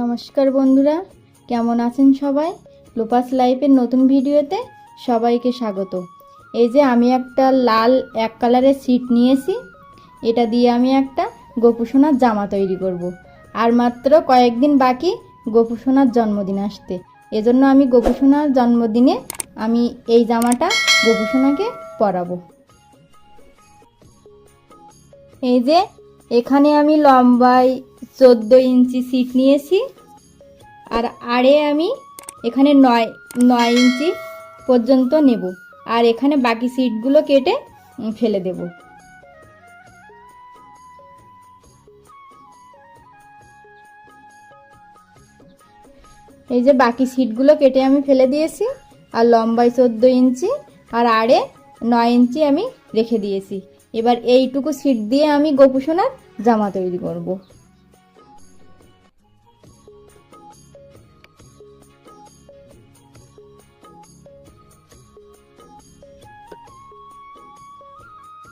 নমস্কার বন্ধুরা, কেমন আছেন সবাই? লোপাস লাইফের নতুন ভিডিওতে সবাইকে স্বাগত। এই যে আমি একটা লাল এক কালারের সিট নিয়েছি, এটা দিয়ে আমি একটা গোপুসোনার জামা তৈরি করব। আর মাত্র কয়েকদিন বাকি গোপুসোনার জন্মদিন আসতে। এজন্য আমি গোপুসোনার জন্মদিনে আমি এই জামাটা গোপুসোনাকে পরাবো। এই যে এখানে আমি লম্বায় চোদ্দ ইঞ্চি সিট নিয়েছি। আর আড়ে আমি এখানে নয় নয় ইঞ্চি পর্যন্ত নেব। আর এখানে বাকি সিটগুলো কেটে ফেলে দেব। এই যে বাকি সিটগুলো কেটে আমি ফেলে দিয়েছি। আর লম্বায় চোদ্দ ইঞ্চি, আর আড়ে নয় ইঞ্চি আমি রেখে দিয়েছি। এবার এইটুকু সিট দিয়ে আমি গোপুসোনার জামা তৈরি করব।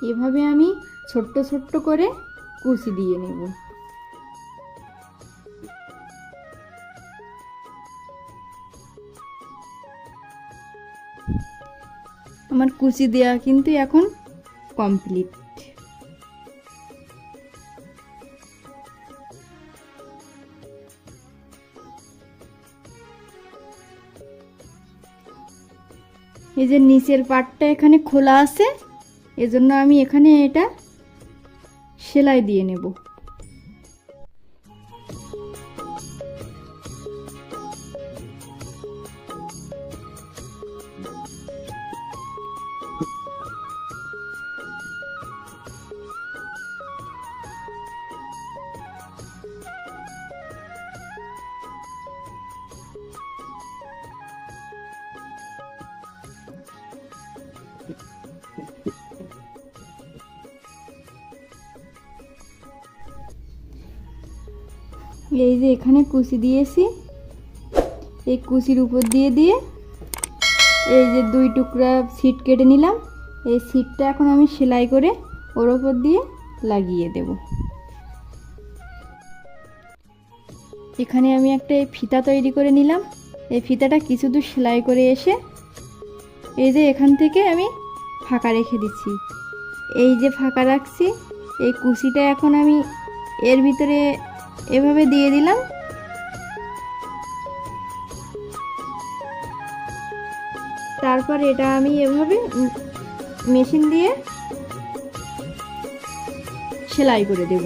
এভাবে আমি ছোট্ট ছোট্ট করে কুচি দিয়ে নেব। আমার কুচি দেওয়া কিন্তু এখন কমপ্লিট এই যে নিচের পাটটা এখানে খোলা আছে এজন্য আমি এখানে এটা সেলাই দিয়ে নেব। এই যে এখানে কুচি দিয়েছি। এই কুচির উপর দিয়ে দিয়ে এই যে দুই টুকরা সিট কেটে নিলাম। এই সিটটা এখন আমি সেলাই করে ওর ওপর দিয়ে লাগিয়ে দেব। এখানে আমি একটা এই ফিতা তৈরি করে নিলাম। এই ফিতাটা কিছু দূর সেলাই করে এসে এই যে এখান থেকে আমি ফাঁকা রেখে দিচ্ছি। এই যে ফাঁকা রাখছি, এই কুচিটা এখন আমি এর ভিতরে এভাবে দিয়ে দিলাম। তারপর এটা আমি এভাবে মেশিন দিয়ে সেলাই করে দেব।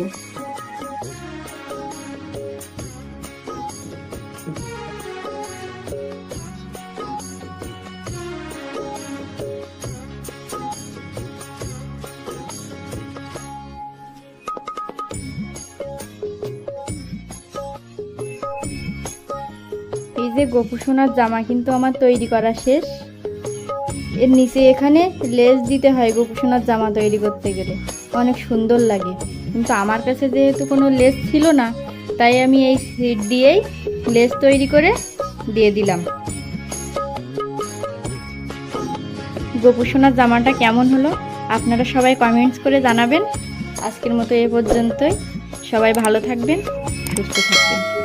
এই যে গোপু সোনার জামা কিন্তু আমার তৈরি করা শেষ। এর নিচে এখানে লেস দিতে হয় গোপু সোনার জামা তৈরি করতে গেলে। অনেক সুন্দর লাগে। কিন্তু আমার কাছে যেহেতু কোনো লেস ছিল না, তাই আমি এই সিট দিয়েই লেস তৈরি করে দিয়ে দিলাম। গোপু সোনার জামাটা কেমন হলো? আপনারা সবাই কমেন্টস করে জানাবেন। আজকের মতো এ পর্যন্তই। সবাই ভালো থাকবেন, সুস্থ থাকবেন।